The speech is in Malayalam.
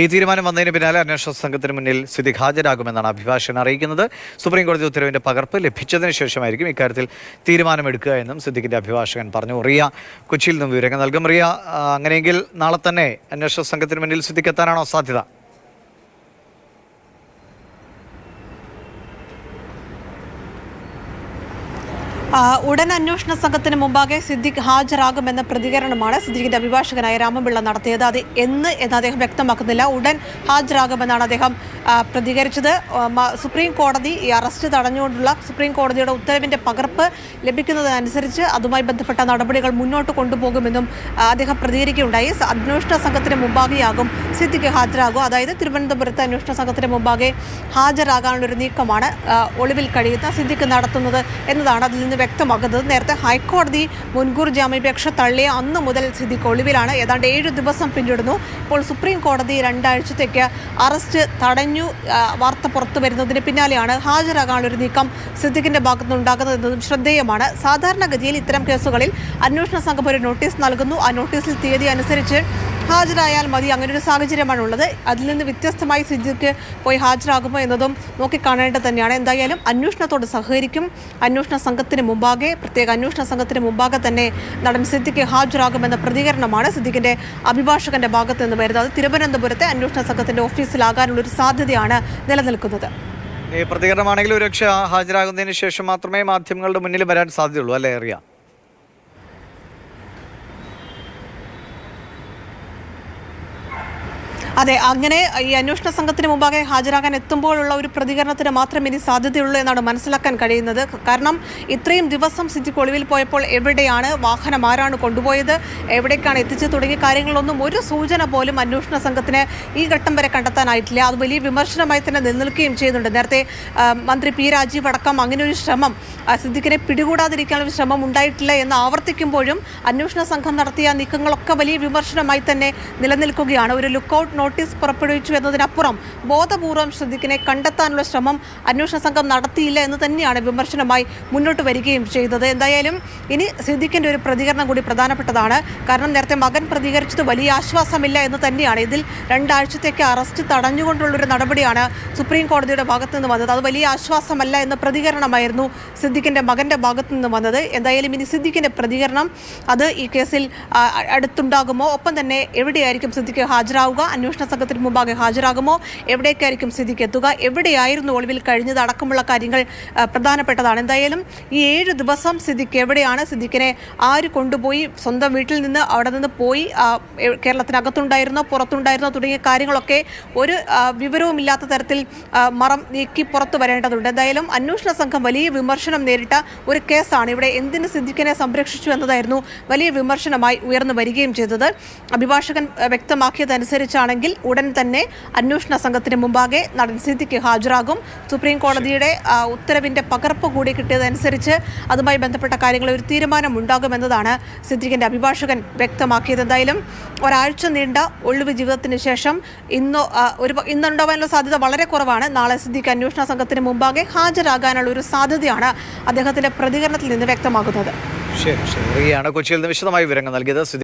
ഈ തീരുമാനം വന്നതിന് പിന്നാലെ അന്വേഷണ സംഘത്തിന് മുന്നിൽ സിദ്ദിഖ് ഹാജരാകുമെന്നാണ് അഭിഭാഷകൻ അറിയിക്കുന്നത്. സുപ്രീം കോടതി ഉത്തരവിന്റെ പകർപ്പ് ലഭിച്ചതിന് ശേഷമായിരിക്കും ഇക്കാര്യത്തിൽ തീരുമാനമെടുക്കുക എന്നും സിദ്ദിഖിന്റെ അഭിഭാഷകൻ പറഞ്ഞു. റിയ കൊച്ചിയിൽ നിന്നും വിവരങ്ങൾ നൽകും. റിയ അങ്ങനെയെങ്കിൽ നാളെ തന്നെ അന്വേഷണ സംഘത്തിന് മുന്നിൽ സിദ്ദിഖ് എത്താനാണോ സാധ്യത? ഉടൻ അന്വേഷണ സംഘത്തിന് മുമ്പാകെ സിദ്ദിഖ് ഹാജരാകുമെന്ന പ്രതികരണമാണ് സിദ്ദിഖിന്റെ അഭിഭാഷകനായ രാമപിള്ള നടത്തിയത്. അത് എന്ന് എന്ന് അദ്ദേഹം വ്യക്തമാക്കുന്നില്ല. ഉടൻ ഹാജരാകുമെന്നാണ് അദ്ദേഹം പ്രതികരിച്ചത്. സുപ്രീം കോടതി ഈ അറസ്റ്റ് തടഞ്ഞുകൊണ്ടുള്ള സുപ്രീം കോടതിയുടെ ഉത്തരവിന്റെ പകർപ്പ് ലഭിക്കുന്നതനുസരിച്ച് അതുമായി ബന്ധപ്പെട്ട നടപടികൾ മുന്നോട്ട് കൊണ്ടുപോകുമെന്നും അദ്ദേഹം പ്രതികരിക്കുകയുണ്ടായി. അന്വേഷണ സംഘത്തിന് മുമ്പാകെയാകും സിദ്ദിഖ് ഹാജരാകുക. അതായത് തിരുവനന്തപുരത്ത് അന്വേഷണ സംഘത്തിന് മുമ്പാകെ ഹാജരാകാനുള്ള ഒരു നീക്കമാണ് ഒളിവിൽ കഴിയുന്ന സിദ്ദിഖ് നടത്തുന്നത് എന്നതാണ് അതിൽ നിന്ന് വ്യക്തമാകുന്നത്. നേരത്തെ ഹൈക്കോടതി മുൻകൂർ ജാമ്യാപേക്ഷ തള്ളിയ അന്ന് മുതൽ സിദ്ദിഖ് ഒളിവിലാണ്. ഏതാണ്ട് ഏഴ് ദിവസം പിന്നിടുന്നു. ഇപ്പോൾ സുപ്രീം കോടതി രണ്ടാഴ്ചത്തേക്ക് അറസ്റ്റ് തടഞ്ഞു വാർത്ത പുറത്തു വരുന്നതിന് പിന്നാലെയാണ് ഹാജരാകാനുള്ള ഒരു നീക്കം സിദ്ദിഖിന്റെ ഭാഗത്തുനിന്ന് എന്നതും ശ്രദ്ധേയമാണ്. സാധാരണഗതിയിൽ ഇത്തരം കേസുകളിൽ അന്വേഷണ സംഘം ഒരു നോട്ടീസ് നൽകുന്നു. ആ നോട്ടീസിൽ തീയതി അനുസരിച്ച് ഹാജരായാൽ മതി. അങ്ങനെ ഒരു സാഹചര്യമാണ് ഉള്ളത് അതിൽ നിന്ന് വ്യത്യസ്തമായി സിദ്ദിഖ് പോയി ഹാജരാകുമോ എന്നതും നോക്കിക്കാണേണ്ടത് തന്നെയാണ്. എന്തായാലും അന്വേഷണത്തോട് സഹകരിക്കും. അന്വേഷണ സംഘത്തിന് മുമ്പാകെ പ്രത്യേക അന്വേഷണ സംഘത്തിന് മുമ്പാകെ തന്നെ നടൻ സിദ്ദിഖ് ഹാജരാകുമെന്ന പ്രതികരണമാണ് സിദ്ദിഖിന്റെ അഭിഭാഷകന്റെ ഭാഗത്ത് നിന്ന് വരുന്നത്. തിരുവനന്തപുരത്തെ അന്വേഷണ സംഘത്തിന്റെ ഓഫീസിലാകാനുള്ള ഒരു സാധ്യതയാണ് നിലനിൽക്കുന്നത്. ഈ പ്രതികരണമാണെങ്കിൽ ഒരുപക്ഷെ ഹാജരാകുന്നതിന് ശേഷം മാത്രമേ മാധ്യമങ്ങളുടെ മുന്നിൽ വരാൻ സാധ്യതയുള്ളൂ അല്ലേ റിയ? അതെ അങ്ങനെ ഈ അന്വേഷണ സംഘത്തിന് മുമ്പാകെ ഹാജരാകാൻ എത്തുമ്പോഴുള്ള ഒരു പ്രതികരണത്തിന് മാത്രം ഇനി സാധ്യതയുള്ളൂ എന്നാണ് മനസ്സിലാക്കാൻ കഴിയുന്നത്. കാരണം ഇത്രയും ദിവസം സിദ്ദിഖ് ഒളിവിൽ പോയപ്പോൾ എവിടെയാണ് വാഹനം ആരാണ് കൊണ്ടുപോയത് എവിടേക്കാണ് എത്തിച്ചത് തുടങ്ങിയ കാര്യങ്ങളൊന്നും ഒരു സൂചന പോലും അന്വേഷണ സംഘത്തിന് ഈ ഘട്ടം വരെ കണ്ടെത്താനായിട്ടില്ല. അത് വലിയ വിമർശനമായി തന്നെ നിലനിൽക്കുകയും ചെയ്യുന്നുണ്ട്. നേരത്തെ മന്ത്രി പി. രാജീവ് അടക്കം അങ്ങനെ ഒരു ശ്രമം സിദ്ദിഖിനെ പിടികൂടാതിരിക്കാനുള്ള ശ്രമം ഉണ്ടായിട്ടില്ല എന്ന് ആവർത്തിക്കുമ്പോഴും അന്വേഷണ സംഘം നടത്തിയ നീക്കങ്ങളൊക്കെ വലിയ വിമർശനമായി തന്നെ നിലനിൽക്കുകയാണ്. ഒരു ലുക്കൌട്ട് നോട്ടീസ് പുറപ്പെടുവിച്ചു എന്നതിനപ്പുറം ബോധപൂർവം ശ്രദ്ധിക്കിനെ കണ്ടെത്താനുള്ള ശ്രമം അന്വേഷണ സംഘം നടത്തിയില്ല എന്ന് തന്നെയാണ് വിമർശനമായി മുന്നോട്ട് വരികയും ചെയ്തത്. എന്തായാലും ഇനി സിദ്ദിഖിന്റെ ഒരു പ്രതികരണം കൂടി പ്രധാനപ്പെട്ടതാണ്. കാരണം നേരത്തെ മകൻ പ്രതികരിച്ചത് വലിയ ആശ്വാസമില്ല എന്ന് തന്നെയാണ്. ഇതിൽ രണ്ടാഴ്ചത്തേക്ക് അറസ്റ്റ് തടഞ്ഞുകൊണ്ടുള്ളൊരു നടപടിയാണ് സുപ്രീം കോടതിയുടെ ഭാഗത്തു നിന്ന് വന്നത്. അത് വലിയ ആശ്വാസമല്ല എന്ന പ്രതികരണമായിരുന്നു സിദ്ദിഖിന്റെ മകന്റെ ഭാഗത്തു നിന്ന് വന്നത്. എന്തായാലും ഇനി സിദ്ദിഖിന്റെ പ്രതികരണം അത് ഈ കേസിൽ അടുത്തുണ്ടാകുമോ? ഒപ്പം തന്നെ എവിടെയായിരിക്കും സിദ്ദിഖ് ഹാജരാവുക? അന്വേഷണ സംഘത്തിന് മുമ്പാകെ ഹാജരാകുമോ? എവിടേക്കായിരിക്കും സ്ഥിതിക്ക് എത്തുക എവിടെയായിരുന്നു ഒളിവിൽ കഴിഞ്ഞത്? അടക്കമുള്ള കാര്യങ്ങൾ പ്രധാനപ്പെട്ടതാണ്. എന്തായാലും ഈ ഏഴ് ദിവസം സിദ്ദിഖ് എവിടെയാണ്? സിദ്ദിഖിനെ ആര് കൊണ്ടുപോയി? സ്വന്തം വീട്ടിൽ നിന്ന് അവിടെ നിന്ന് പോയി കേരളത്തിനകത്തുണ്ടായിരുന്നോ? പുറത്തുണ്ടായിരുന്നോ? തുടങ്ങിയ കാര്യങ്ങളൊക്കെ ഒരു വിവരവും വിവരവുമില്ലാത്ത തരത്തിൽ മറം നീക്കി പുറത്തു വരേണ്ടതുണ്ട്. എന്തായാലും അന്വേഷണ സംഘം വലിയ വിമർശനം നേരിട്ട ഒരു കേസാണ്. ഇവിടെ എന്തിന് സിദ്ദിഖിനെ സംരക്ഷിച്ചു എന്നതായിരുന്നു വലിയ വിമർശനമായി ഉയർന്നു വരികയും ചെയ്തത്. അഭിഭാഷകൻ ആ, വ്യക്തമാക്കിയതനുസരിച്ചാണെങ്കിൽ ഉടൻ തന്നെ അന്വേഷണ സംഘത്തിന് മുമ്പാകെ നടൻ സിദ്ദിഖ് ഹാജരാകും. സുപ്രീം കോടതിയുടെ ഉത്തരവിന്റെ പകർപ്പ് കൂടി കിട്ടിയതനുസരിച്ച് അതുമായി ബന്ധപ്പെട്ട കാര്യങ്ങൾ ഒരു തീരുമാനം ഉണ്ടാകുമെന്നതാണ് സിദ്ദിഖിന്റെ അഭിഭാഷകൻ വ്യക്തമാക്കിയത്. എന്തായാലും ഒരാഴ്ച നീണ്ട ഒളിവ് ജീവിതത്തിന് ശേഷം ഇന്നോ ഒരു ഇന്നുണ്ടാവാനുള്ള സാധ്യത വളരെ കുറവാണ്. നാളെ സിദ്ദിഖ് അന്വേഷണ സംഘത്തിന് മുമ്പാകെ ഹാജരാകാനുള്ള ഒരു സാധ്യതയാണ് അദ്ദേഹത്തിന്റെ പ്രതികരണത്തിൽ നിന്ന് വ്യക്തമാകുന്നത്. ശരി ശരി. കൊച്ചിയിൽ നിന്ന് വിശദമായി വിവരങ്ങൾ നൽകിയത്.